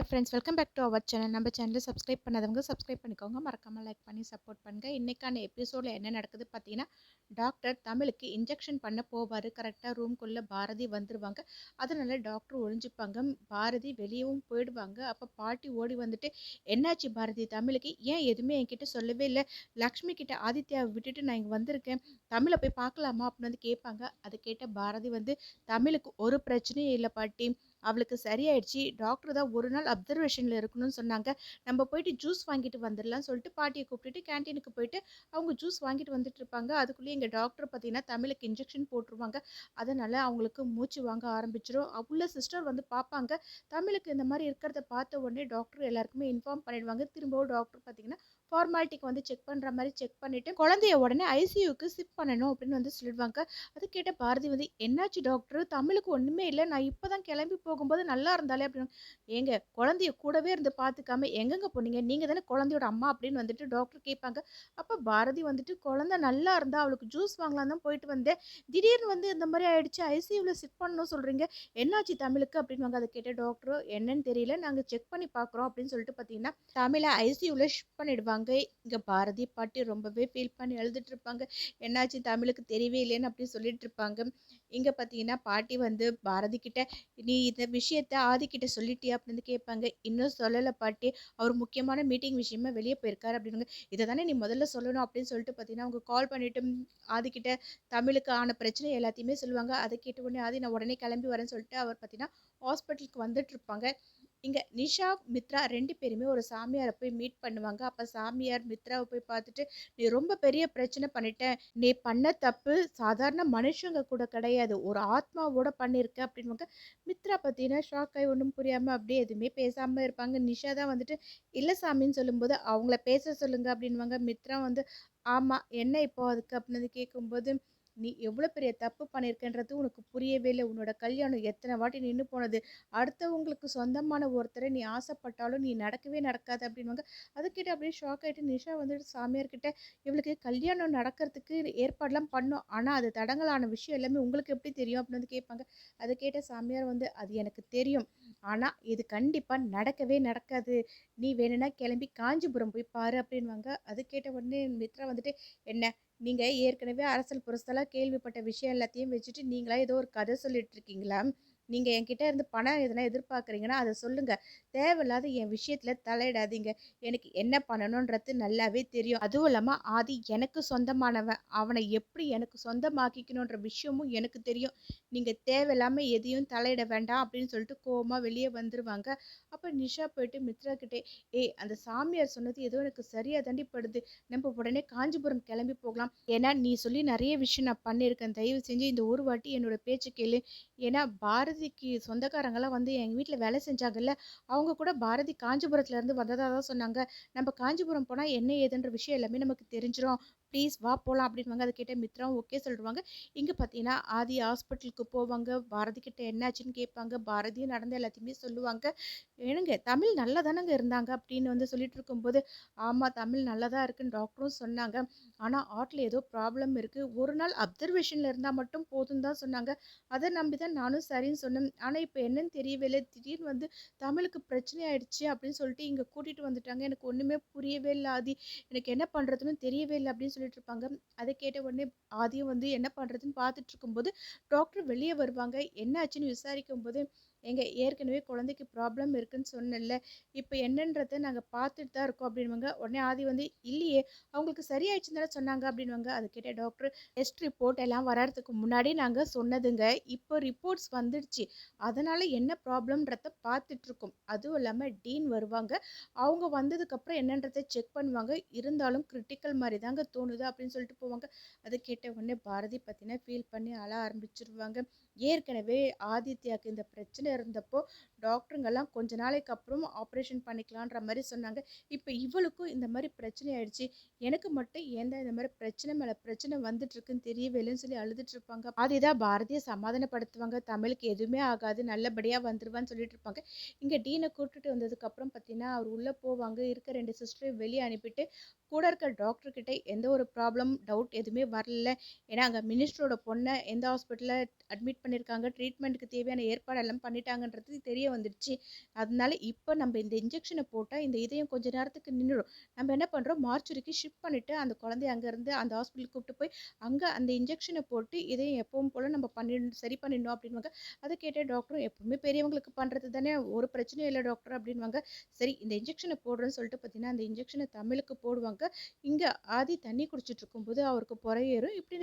Friends welcome back to our channel நம்ம சேனலில் subscribe பண்ணாதவங்க சப்ஸ்கிரைப் பண்ணிக்கோங்க. மறக்காமல் லைக் பண்ணி சப்போர்ட் பண்ணுங்கள் இன்றைக்கான எபிசோடில் என்ன நடக்குது பார்த்தீங்கன்னா டாக்டர் தமிழுக்கு இன்ஜெக்ஷன் பண்ண போவார். கரெக்டாக ரூம்குள்ளே பாரதி வந்துடுவாங்க அதனால டாக்டர் ஒழிஞ்சுப்பாங்க. பாரதி வெளியவும் போயிடுவாங்க. அப்போ பாட்டி ஓடி வந்துட்டு என்னாச்சு பாரதி தமிழுக்கு? ஏன் எதுவுமே என்கிட்ட சொல்லவே இல்லை. லக்ஷ்மி கிட்ட ஆதித்யாவை விட்டுட்டு நான் இங்கே வந்திருக்கேன். தமிழை போய் பார்க்கலாமா? அப்படின்னு வந்து கேட்பாங்க. அதை கேட்ட பாரதி வந்து தமிழுக்கு ஒரு பிரச்சனையும் இல்லை பாட்டி. அவளுக்கு சரியாயிடுச்சு. டாக்டர் தான் ஒரு நாள் அப்சர்வேஷனில் இருக்கணும்னு சொன்னாங்க. நம்ம போயிட்டு ஜூஸ் வாங்கிட்டு வந்துடலாம் சொல்லிட்டு பாட்டியை கூப்பிட்டுட்டு கேன்டீனுக்கு போயிட்டு அவங்க ஜூஸ் வாங்கிட்டு வந்துட்டு இருப்பாங்க. அதுக்குள்ளேயே எங்கள் டாக்டர் பார்த்தீங்கன்னா தமிழுக்கு இன்ஜெக்ஷன் போட்டுருவாங்க. அதனால் அவங்களுக்கு மூச்சு வாங்க ஆரம்பிச்சிடும் உள்ள சிஸ்டர் வந்து பார்ப்பாங்க தமிழுக்கு இந்த மாதிரி இருக்கிறத பார்த்த உடனே டாக்டர் எல்லாருக்குமே இன்ஃபார்ம் பண்ணிடுவாங்க. திரும்பவும் டாக்டர் பார்த்தீங்கன்னா ஃபார்மாலிட்டிக்கு வந்து செக் பண்ணுற மாதிரி செக் பண்ணிவிட்டு குழந்தைய உடனே ஐசியூக்கு ஷிஃப்ட் பண்ணணும் அப்படின்னு வந்து சொல்லிடுவாங்க அது கேட்ட பாரதி வந்து என்னாச்சு டாக்டர் தமிழுக்கு ஒன்றுமே இல்லை. நான் இப்போ தான் கிளம்பி போகும்போது நல்லா இருந்தாலே அப்படின்னு. ஏங்க குழந்தைய கூடவே இருந்து பார்த்துக்காம எங்கெங்க போனீங்க? நீங்கள் தானே குழந்தையோட அம்மா அப்படின்னு வந்துட்டு டாக்டர் கேட்பாங்க. அப்போ பாரதி வந்துட்டு குழந்தை நல்லா இருந்தால் அவளுக்கு ஜூஸ் வாங்கலாம் தான் போயிட்டு வந்தேன். திடீர்னு வந்து இந்த மாதிரி ஆயிடுச்சு. ஐசியூவில் ஷிஃப்ட் பண்ணணும் சொல்கிறீங்க என்னாச்சு தமிழுக்கு? அப்படின்னு அதை கேட்ட டாக்டர் என்னன்னு தெரியல. நாங்கள் செக் பண்ணி பார்க்குறோம். அப்படின்னு சொல்லிட்டு பார்த்தீங்கன்னா தமிழை ஐசியூவில் ஷிஃப்ட் பண்ணிடுவாங்க. இங்கே பாரதி பாட்டி ரொம்பவே ஃபீல் பண்ணி எழுதிட்டு இருப்பாங்க. என்னாச்சு தமிழுக்கு தெரியவே இல்லைன்னு அப்படி சொல்லிட்டு இருப்பாங்க. இங்கே பார்த்தீங்கன்னா பாட்டி வந்து பாரதி கிட்ட நீ இந்த விஷயத்த ஆதிக்கிட்ட சொல்லிட்டியா? அப்படின்னு கேட்பாங்க. இன்னும் சொல்லலை பாட்டி. அவர் முக்கியமான மீட்டிங் விஷயமா வெளியே போயிருக்காரு. அப்படின்னு இதை தானே நீ முதல்ல சொல்லணும். அப்படின்னு சொல்லிட்டு பார்த்தீங்கன்னா அவங்க கால் பண்ணிட்டு ஆதிக்கிட்ட தமிழுக்கு ஆன பிரச்சனை எல்லாத்தையுமே சொல்லுவாங்க. அதை கேட்ட உடனே ஆதி நான் உடனே கிளம்பி வரேன்னு சொல்லிட்டு அவர் பார்த்தீங்கன்னா ஹாஸ்பிட்டலுக்கு வந்துட்டு இருப்பாங்க. இங்கே நிஷா மித்ரா ரெண்டு பேருமே ஒரு சாமியாரை போய் மீட் பண்ணுவாங்க. அப்போ சாமியார் மித்ராவை போய் பார்த்துட்டு நீ ரொம்ப பெரிய பிரச்சனை பண்ணிட்டேன் நீ பண்ண தப்பு சாதாரண மனுஷங்க கூட கிடையாது. ஒரு ஆத்மாவோட பண்ணியிருக்க அப்படின்வாங்க மித்ரா பார்த்தீங்கன்னா ஷாக் ஆகி ஒன்றும் புரியாமல் அப்படியே எதுவுமே பேசாமல் இருப்பாங்க. நிஷா தான் வந்துட்டு இல்லை சாமின்னு சொல்லும்போது அவங்கள பேச சொல்லுங்க. அப்படின்வாங்க மித்ரா வந்து ஆமாம் என்ன இப்போ அதுக்கு? அப்படின்னு கேட்கும்போது நீ எவ்வளோ பெரிய தப்பு பண்ணியிருக்கன்றது உனக்கு புரியவே இல்லை. உன்னோட கல்யாணம் எத்தனை வாட்டி நின்று போனது. அடுத்தவங்களுக்கு சொந்தமான ஒருத்தரை நீ ஆசைப்பட்டாலும் நீ நடக்கவே நடக்காது அப்படின்வாங்க அதுக்கிட்ட அப்படியே ஷாக் ஆகிட்டு நிஷா வந்துட்டு சாமியார்கிட்ட இவளுக்கு கல்யாணம் நடக்கிறதுக்கு ஏற்பாடெலாம் பண்ணோம். ஆனால் அது தடங்கலான விஷயம் எல்லாமே உங்களுக்கு எப்படி தெரியும்? அப்படின்னு வந்து கேட்பாங்க. அதை கேட்ட சாமியார் வந்து அது எனக்கு தெரியும். ஆனால் இது கண்டிப்பாக நடக்கவே நடக்காது. நீ வேணும்னா கிளம்பி காஞ்சிபுரம் போய் பாரு அப்படின்வாங்க அது கேட்ட உடனே மித்ரா வந்துட்டு என்ன? நீங்கள் ஏற்கனவே அரசல் புரசலாக கேள்விப்பட்ட விஷயம் எல்லாத்தையும் வச்சுட்டு நீங்களாக ஏதோ ஒரு கதை சொல்லிட்டு இருக்கீங்களா? நீங்கள் என்கிட்ட இருந்து பணம் எதனா எதிர்பார்க்குறீங்கன்னா அதை சொல்லுங்கள் தேவையில்லாத என் விஷயத்தில் தலையிடாதீங்க. எனக்கு என்ன பண்ணணுன்றது நல்லாவே தெரியும். அதுவும் இல்லாமல் ஆதி எனக்கு சொந்தமானவன். அவனை எப்படி எனக்கு சொந்தமாக்கிக்கணுன்ற விஷயமும் எனக்கு தெரியும். நீங்கள் தேவையில்லாமல் எதையும் தலையிட வேண்டாம் அப்படின்னு சொல்லிட்டு கோபமாக வெளியே வந்துடுவாங்க அப்போ நிஷா போயிட்டு மித்ரா கிட்டே ஏய் அந்த சாமியார் சொன்னது ஏதோ எனக்கு சரியாக தண்டிப்படுது நம்ம உடனே காஞ்சிபுரம் கிளம்பி போகலாம். ஏன்னா நீ சொல்லி நிறைய விஷயம் நான் பண்ணியிருக்கேன். தயவு செஞ்சு இந்த ஒரு வாட்டி என்னோட பேச்சு கேளு. ஏன்னா பாரதிக்கு சொந்தக்காரங்களாம் வந்து எங்கள் வீட்டில் வேலை செஞ்சாங்கல்ல அவங்க கூட பாரதி காஞ்சிபுரத்துலேருந்து வந்ததாக தான் சொன்னாங்க. நம்ம காஞ்சிபுரம் போனால் என்ன ஏதுன்ற விஷயம் எல்லாமே நமக்கு தெரிஞ்சிடும் ப்ளீஸ் வா போகலாம் அப்படின்வாங்க அதை கேட்டால் மித்ராவும் ஓகே சொல்லிடுவாங்க. இங்கே பார்த்தீங்கன்னா ஆதி ஹாஸ்பிட்டலுக்கு போவாங்க. பாரதி கிட்ட என்னாச்சுன்னு கேட்பாங்க. பாரதியும் நடந்த எல்லாத்தையுமே சொல்லுவாங்க. ஏனுங்க தமிழ் நல்லா தானங்க இருந்தாங்க? அப்படின்னு வந்து சொல்லிட்டு இருக்கும்போது ஆமாம் தமிழ் நல்லா தான் இருக்குன்னு டாக்டரும் சொன்னாங்க. ஆனால் ஆர்ட்டில் ஏதோ ப்ராப்ளம் இருக்குது ஒரு நாள் அப்சர்வேஷனில் இருந்தால் மட்டும் போதும் தான் சொன்னாங்க. அதை நம்பி தான் நானும் சரின்னு சொன்னேன். ஆனால் இப்போ என்னன்னு தெரியவே இல்லை திடீர்னு வந்து தமிழுக்கு பிரச்சனை ஆயிடுச்சு அப்படின்னு சொல்லிட்டு இங்கே கூட்டிகிட்டு வந்துட்டாங்க. எனக்கு ஒன்றுமே புரியவே இல்லை ஆதி. எனக்கு என்ன பண்ணுறதுன்னு தெரியவே இல்லை அப்படின்னு சொல்லிட்டு இருப்பாங்க அதை கேட்ட உடனே ஆதியும் வந்து என்ன பண்ணுறதுன்னு பார்த்துட்டு இருக்கும்போது டாக்டர் வெளியே வருவாங்க. என்ன ஆச்சுன்னு விசாரிக்கும் போது எங்கள் ஏற்கனவே குழந்தைக்கு ப்ராப்ளம் இருக்குன்னு சொன்னல இப்போ என்னன்றதை நாங்கள் பார்த்துட்டு தான் இருக்கோம் அப்படின்வாங்க உடனே ஆதி வந்து இல்லையே அவங்களுக்கு சரியாயிடுச்சுன்னு தானே சொன்னாங்க அப்படின்வாங்க அது கேட்ட டாக்டர் டெஸ்ட் ரிப்போர்ட் எல்லாம் வர்றதுக்கு முன்னாடி நாங்கள் சொன்னதுங்க. இப்போ ரிப்போர்ட்ஸ் வந்துடுச்சு. அதனால் என்ன ப்ராப்ளம்ன்றத பார்த்துட்ருக்கோம் அதுவும் இல்லாமல் டீன் வருவாங்க. அவங்க வந்ததுக்கப்புறம் என்னன்றதை செக் பண்ணுவாங்க. இருந்தாலும் கிரிட்டிக்கல் மாதிரி தாங்க தோணுது அப்படின்னு சொல்லிட்டு போவாங்க. அதை கேட்ட உடனே பாரதி பற்றினா ஃபீல் பண்ணி அழ ஆரம்பிச்சிருவாங்க. ஏற்கனவே ஆதித்யாவுக்கு இந்த பிரச்சனை இருந்தப்போ டாக்டருங்கெல்லாம் கொஞ்ச நாளைக்கு அப்புறம் ஆப்ரேஷன் பண்ணிக்கலான்ற மாதிரி சொன்னாங்க. இப்போ இவளுக்கும் இந்த மாதிரி பிரச்சனை ஆயிடுச்சு. எனக்கு மட்டும் ஏன் இந்த மாதிரி பிரச்சனை மேலே பிரச்சனை வந்துட்டுருக்குன்னு தெரியவில்லைன்னு சொல்லி அழுதுட்டு இருப்பாங்க அதுதான் பாரதியை சமாதானப்படுத்துவாங்க. தமிழுக்கு எதுவுமே ஆகாது. நல்லபடியாக வந்துடுவான்னு சொல்லிட்டு இருப்பாங்க இங்கே டீனை கூப்பிட்டுட்டு வந்ததுக்கப்புறம் பார்த்தீங்கன்னா அவர் உள்ளே போவாங்க. இருக்க ரெண்டு சிஸ்டரையும் வெளியே அனுப்பிட்டு கூட இருக்க டாக்டர்கிட்ட எந்த ஒரு ப்ராப்ளம் டவுட் எதுவுமே வரல ஏன்னா அங்கே மினிஸ்டரோட பொண்ணை எந்த ஹாஸ்பிட்டலில் அட்மிட் பண்ணியிருக்காங்க. ட்ரீட்மெண்ட்டுக்கு தேவையான ஏற்பாடெல்லாம் பண்ணிட்டாங்கன்றது தெரிய வந்துடுச்சு. அதனால இப்போ நம்ம இந்த இன்ஜெக்ஷனை போட்டால் இந்த இதயம் கொஞ்ச நேரத்துக்கு நின்றுடும் நம்ம என்ன பண்ணுறோம் மார்ச்சுரிக்கு ஷிஃப்ட் பண்ணிவிட்டு அந்த குழந்தைய அங்கேருந்து அந்த ஹாஸ்பிட்டலுக்கு கூப்பிட்டு போய், அங்கே அந்த இன்ஜெக்ஷனை போட்டு இதயம் எப்பவும் போல் நம்ம பண்ணிடணும் சரி பண்ணிடணும் அப்படின்வாங்க அதை கேட்ட டாக்டரும் எப்பவுமே பெரியவங்களுக்கு பண்ணுறது தானே, ஒரு பிரச்சனையும் இல்லை டாக்டர் அப்படின்னுவாங்க. சரி இந்த இன்ஜெக்ஷனை போடுறேன்னு சொல்லிட்டு பார்த்தீங்கன்னா, அந்த இன்ஜெக்ஷனை தமிழுக்கு போடுவாங்க. இங்கே ஆதி தண்ணி குடிச்சிட்டு இருக்கும்போது அவருக்கு பொறையேறும். இப்படி